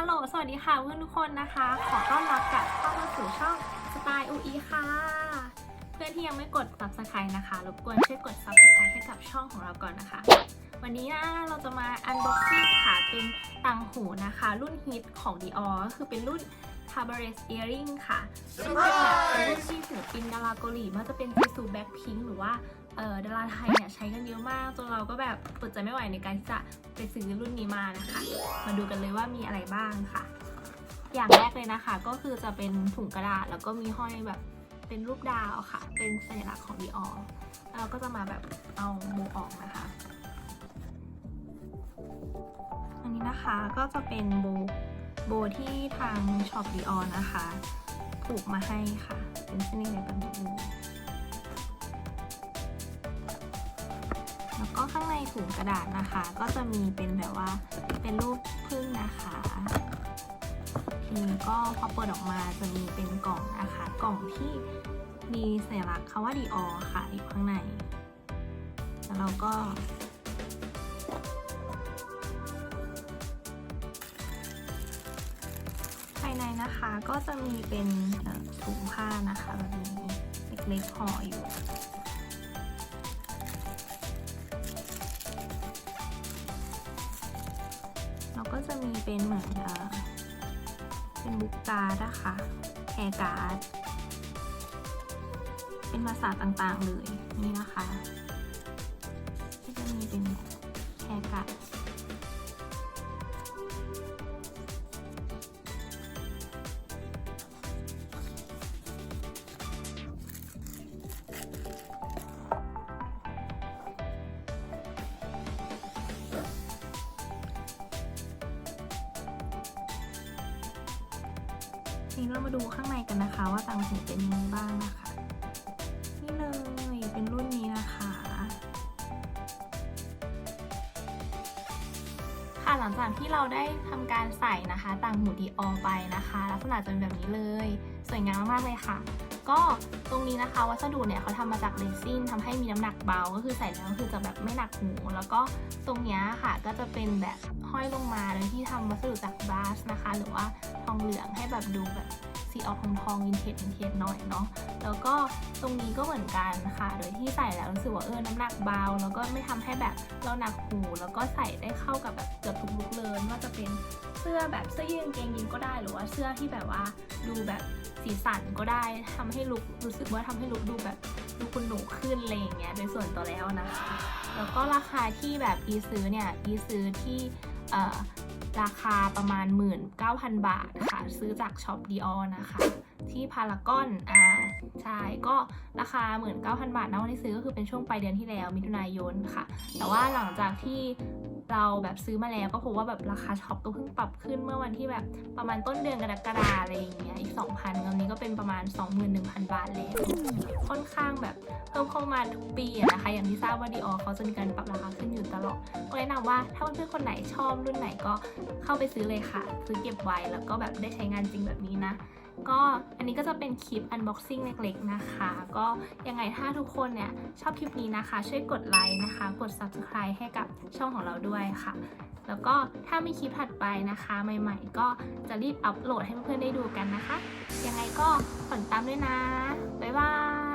ฮัลโหล สวัสดีค่ะเพื่อนทุกคนนะคะ ขอต้อนรับกลับเข้ามาสู่ช่องสไตล์อูอีค่ะ เพื่อนที่ยังไม่กด subscribe นะคะ รบกวนช่วยกด subscribe ให้กับช่องของเราก่อนนะคะ วันนี้นะเราจะมา unboxing ค่ะ เป็นต่างหูนะคะ รุ่นฮิตของ Dior ก็คือเป็นรุ่น c a b a r e t Earring ค่ะซึ่งเป็นแบบเป็นรุ่นที่ศิลปินดาราเกาหลีไม่ว่าจะเป็นจีซูแบ็คพิงหรือว่าเอ่อดาราไทยเนี่ยใช้กันเยอะมากจนเราก็แบบอดใจไม่ไหวในการที่จะไปซื้อรุ่นนี้มานะคะ มาดูกันเลยว่ามีอะไรบ้างค่ะ อย่างแรกเลยนะคะ ก็คือจะเป็นถุงกระดาษแล้วก็มีห้อยแบบเป็นรูปดาวค่ะ เป็นสัญลักษณ์ของ Dior แล้วเราก็จะมาแบบเอาโบออกนะคะ อันนี้นะคะก็จะเป็นโบ โบที่ทางช็อป Dior นะคะผูกมาให้ค่ะ เป็นเส้นเล็กแบบนี้แล้วก็ข้างในถุงกระดาษนะคะ ก็จะมีเป็นแบบว่าเป็นรูปพึ่งนะคะทีนี้ก็พอเปิดออกมาจะมีเป็นกล่องนะคะ กล่องที่มีสัญลักษณ์คำว่า Dior ค่ะอยู่ข้างใน แล้วเราก็ นะคะก็จะมีเป็นถุงผ้านะคะแบบนี้เล็กๆห่ออยู่แล้วก็จะมีเป็นเหมือนเป็นบุ๊กการ์ดนะคะแฮร์การ์ดเป็นภาษาต่างๆเลยนี่นะคะก็จะมีเป็นแฮร์การ์ด ทีนี้เรามาดูข้างในกันนะคะ ว่าต่างหูเป็นยังไงบ้างนะคะ นี่เลยเป็นรุ่นนี้นะคะ ค่ะหลังจากที่เราได้ทำการใส่นะคะ ต่างหูดีออไปนะคะ ลักษณะจะเป็นแบบนี้เลย สวยงามมากเลยค่ะ ก็ตรงนี้นะคะวัสดุเนี่ยเขาทำมาจากเรซินทำให้มีน้ำหนักเบา ก็คือใส่แล้วก็คือจะแบบไม่หนักหู แล้วก็ตรงนี้ค่ะก็จะเป็นแบบห้อยลงมาโดยที่ทำวัสดุจากบาสนะคะ หรือว่าทองเหลืองให้แบบดูแบบสีออกทองทองวินเทจวินเทจหน่อยเนาะ แล้วก็ตรงนี้ก็เหมือนกันค่ะ โดยที่ใส่แล้วรู้สึกว่าเออน้ำหนักเบา แล้วก็ไม่ทำให้แบบเราหนักหู แล้วก็ใส่ได้เข้ากับแบบเกือบทุกลุคเลยว่าจะเป็นเสื้อแบบเสื้อยืดกางเกงยีนก็ได้ หรือว่าเสื้อที่แบบว่าดูแบบ สีสันก็ได้ทำให้ลุครู้สึกว่าทำให้ลุคดูแบบดูคุณหนูขึ้นอะไรอย่างเงี้ยโดยส่วนตัวแล้วนะคะ แล้วก็ราคาที่แบบอีซื้อเนี่ยอีซื้อที่ ราคาประมาณ 19,000 บาทค่ะ ซื้อจากช็อปดีออนะคะ ที่พารากอนอ่าใช่ก็ราคา 19,000 บาทนะวันที่ซื้อก็คือเป็นช่วงปลายเดือนที่แล้วมิถุนายนค่ะ แต่ว่าหลังจากที่เราแบบซื้อมาแล้วก็พบว่าแบบราคาช็อปก็เพิ่งปรับขึ้นเมื่อวันที่แบบประมาณต้นเดือนกรกฎาอะไรอย่างเงี้ยอีก 2,000ตอนนี้ก็เป็นประมาณ 21,000 บาทแล้วค่อนข้างแบบเพิ่มเข้ามาทุกปีนะคะ อย่างที่ทราบว่าดีออเขาจะมีการปรับราคาขึ้นอยู่ตลอดก็แนะนำว่าถ้าเพื่อนๆคนไหนชอบรุ่นไหนก็เข้าไปซื้อเลยค่ะ ซื้อเก็บไว้แล้วก็แบบได้ใช้งานจริงแบบนี้นะ ก็อันนี้ก็จะเป็นคลิป unboxing เล็กๆนะคะ ก็ยังไงถ้าทุกคนเนี่ยชอบคลิปนี้นะคะ ช่วยกดไลค์นะคะ กด subscribe ให้กับช่องของเราด้วยค่ะ แล้วก็ถ้ามีคลิปถัดไปนะคะ ใหม่ๆ ก็จะรีบอัปโหลดให้เพื่อนๆได้ดูกันนะคะ ยังไงก็ฝากตามด้วยนะ บ๊ายบาย